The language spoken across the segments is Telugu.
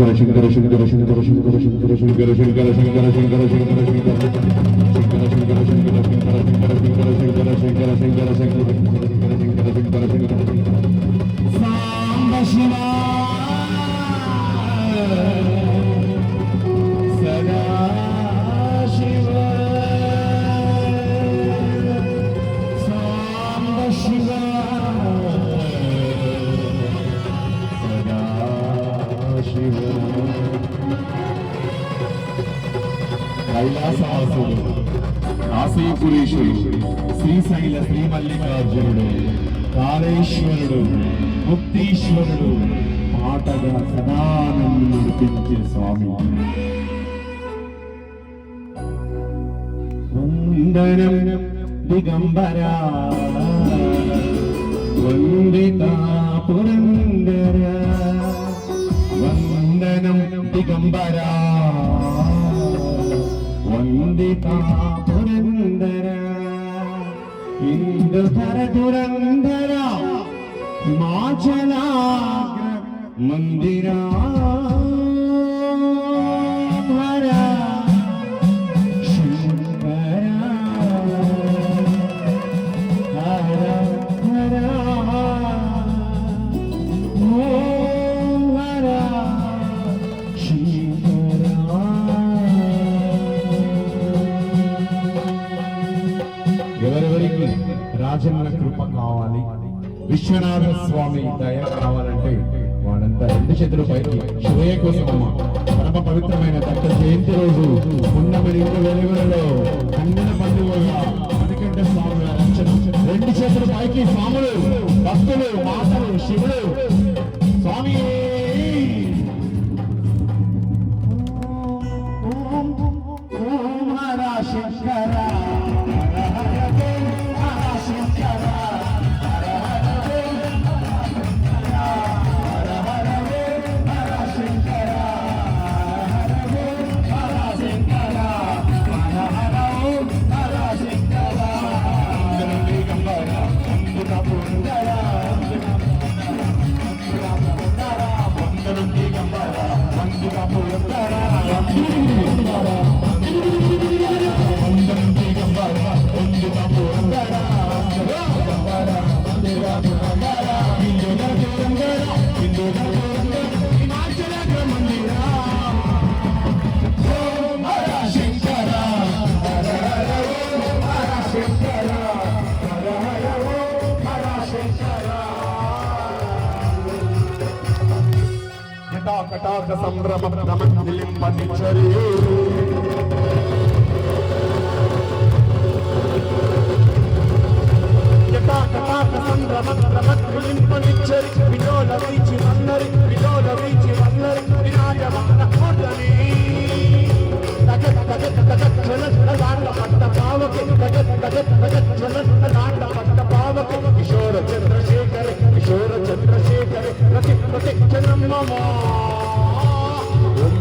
శంకర శంకర శంకర శంకర శంకర శంకర శంకర శంకర శంకర శంకర శంకర శంకర శంకర శంకర శంకర శంకర కైలాసవాసుడు కాశీపురీషుడు శ్రీశైల శ్రీమల్లికార్జునుడు కాళేశ్వరుడు ముక్తీశ్వరుడు మాటగా సదా నన్ను నడిపించే స్వామి వందనం దిగంబరా వందితా పురందర వందనం దిగంబరా ഇന്ദിതാപുരന്ദര ഇന്ദുധര തുരന്ദര മാചലാഗ്ര മന്ദിരാ విశ్వనాథ స్వామి దయ కావాలంటే వాడంతా రెండు చేతులు పైకి శివయ్య కోసం పరమ పవిత్రమైన దత్త జయంతి రోజు పున్నమి రెండు వెలుగులలో కన్నుల పండుగ మణికంఠ స్వామి వారి రెండు చేతులు పైకి స్వాములు భక్తులు మాతలు శివుడు స్వామి కటాక సంభ్రమ భ్రమంజలిం పతిచరి కటాక సంభ్రమ భ్రమంజలిం పతిచరి విలోల వీచి వన్నరి విలోల వీచి వన్నరి వినాయమాన కోటని తగత్ తగత్ తగత్ చలన దాండ పట్ట పావకి. తగత్ తగత్ తగత్ చలన దాండ పట్ట పావకి. కిషోర చంద్రశేఖర్ కిషోర చంద్రశేఖర్ ప్రతి ప్రతి జనం మమ.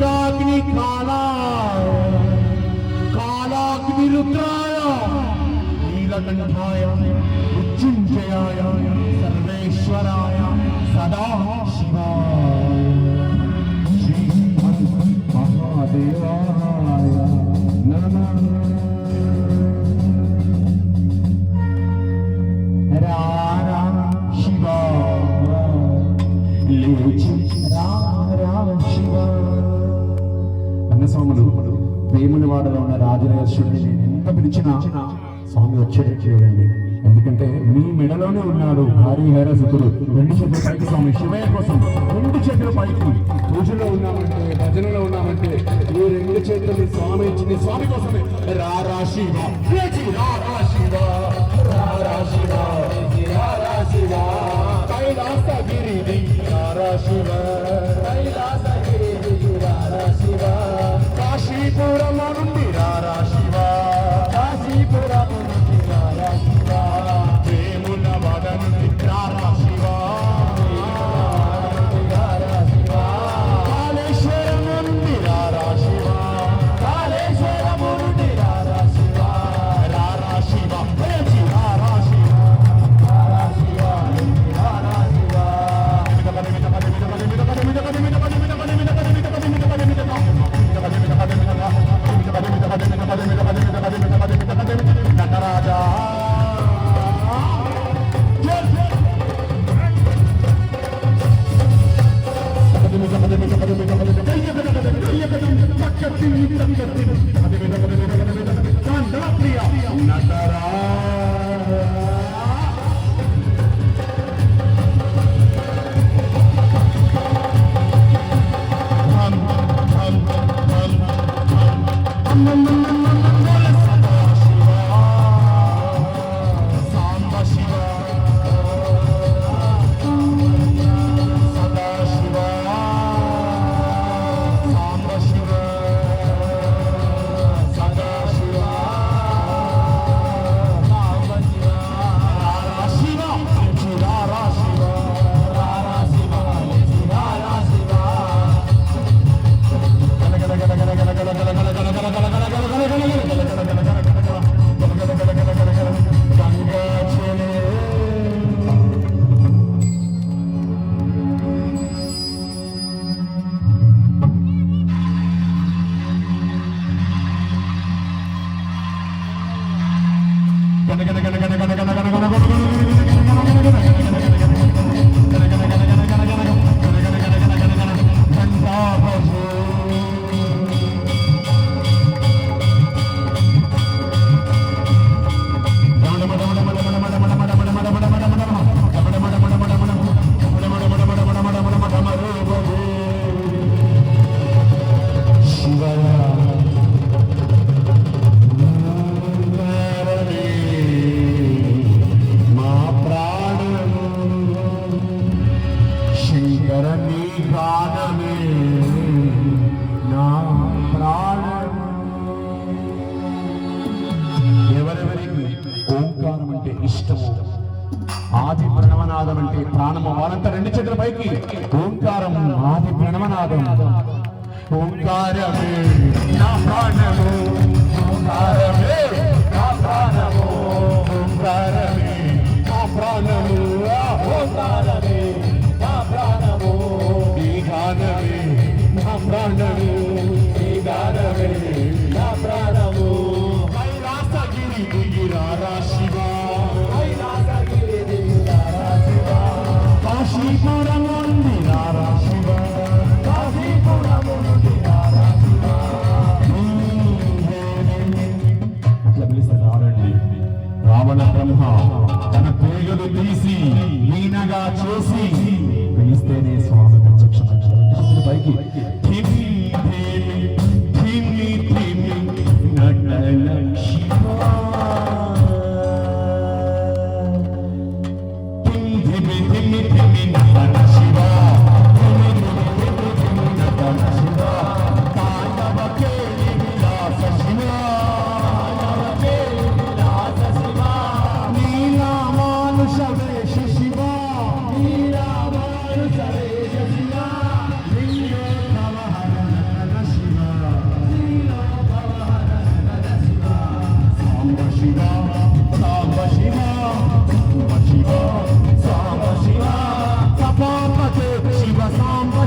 కాలాగ్ని కాలా. కాలాగ్ని రుద్రాయ. నీలకంఠాయ. ఉజ్జుంజయాయ. సర్వేశ్వరాయ. సదా శివాయ. శ్రీ మహాదేవా వేముల వాడలో ఉన్న రాజరాజేశ్వరుడిని నేను ఎంత పిలిచినా స్వామి వచ్చేటట్టు చేయండి ఎందుకంటే మీ మెడలోనే ఉన్నాడు భారీ హైరసుతుడు రెండు చేతుల పైకి స్వామి శివయ్య కోసం రెండు చేతుల పైకి. పూజలో ఉన్నామంటే భజనలో ఉన్నామంటే ఈ రెండు చేతుల్ని స్వామి ఇచ్చింది స్వామి కోసమే. రారా శివ. రారా శివ. రారా శివ. రారా Shiva. 見た目が。gotta, gotta, gotta, gotta. ఎవరెవరికి ఓంకారం అంటే ఇష్టము ఆది ప్రణవనాదం అంటే ప్రాణము వాళ్ళంతా రెండు చేతుల పైకి ఓంకారం ఆది ప్రణవనాదం ఓంకారమే నా ప్రాణము ఓంకారమే నా ప్రాణము ఓంకారమే.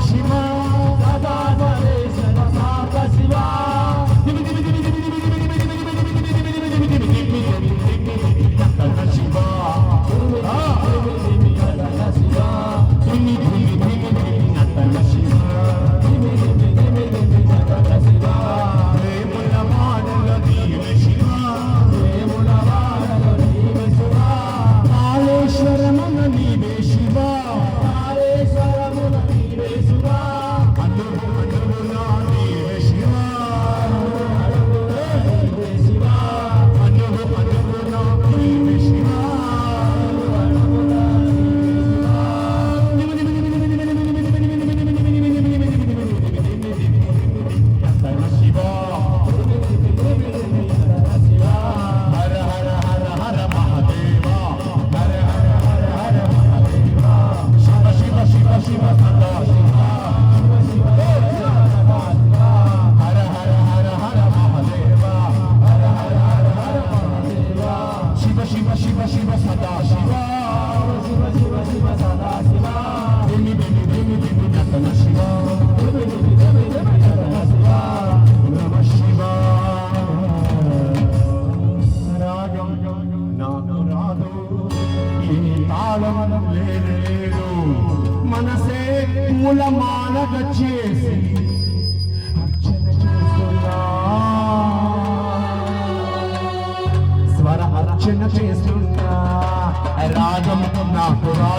সীমা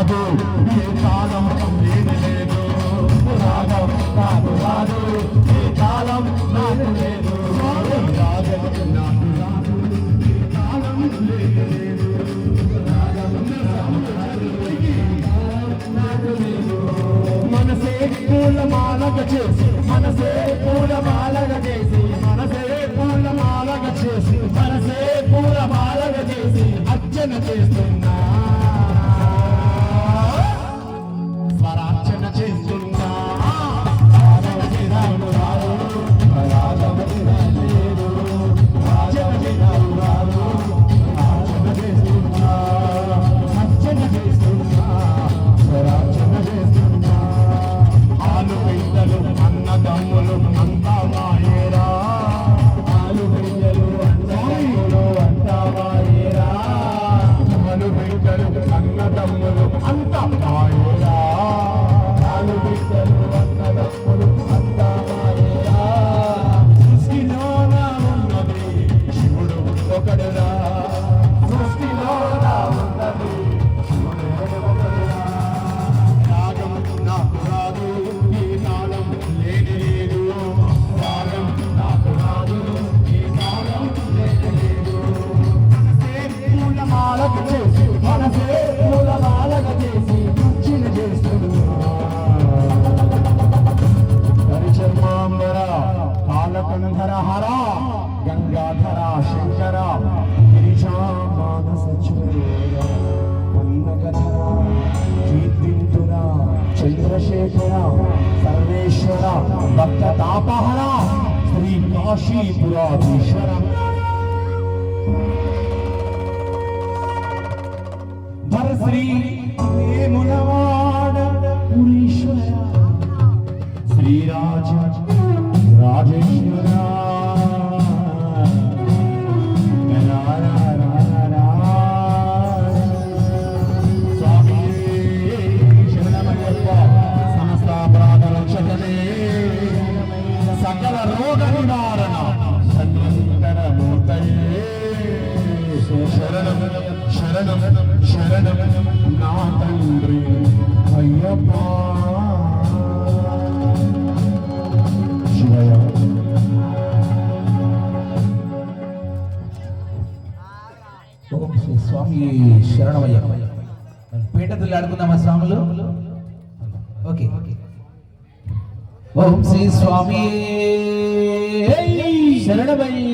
రాదు ఏ కాలం లేదు లేదు రాగం నాకు రాదు ఏ కాలం నాకు లేదు మనసే పూల మాలక చేసి మనసే పూల మాలక చేసి. చంద్రశేఖర సర్వేశ్వర భక్త తాపహర శ్రీ కాశీపురాధీశ్వర శ్రీ మునవాడ పురీశ్వర శ్రీరాజ రాజేశ్వర. చేతులు ఆడుకుందామా స్వాములు? ఓకే. ఓం శ్రీ స్వామి శరణమయ్యి.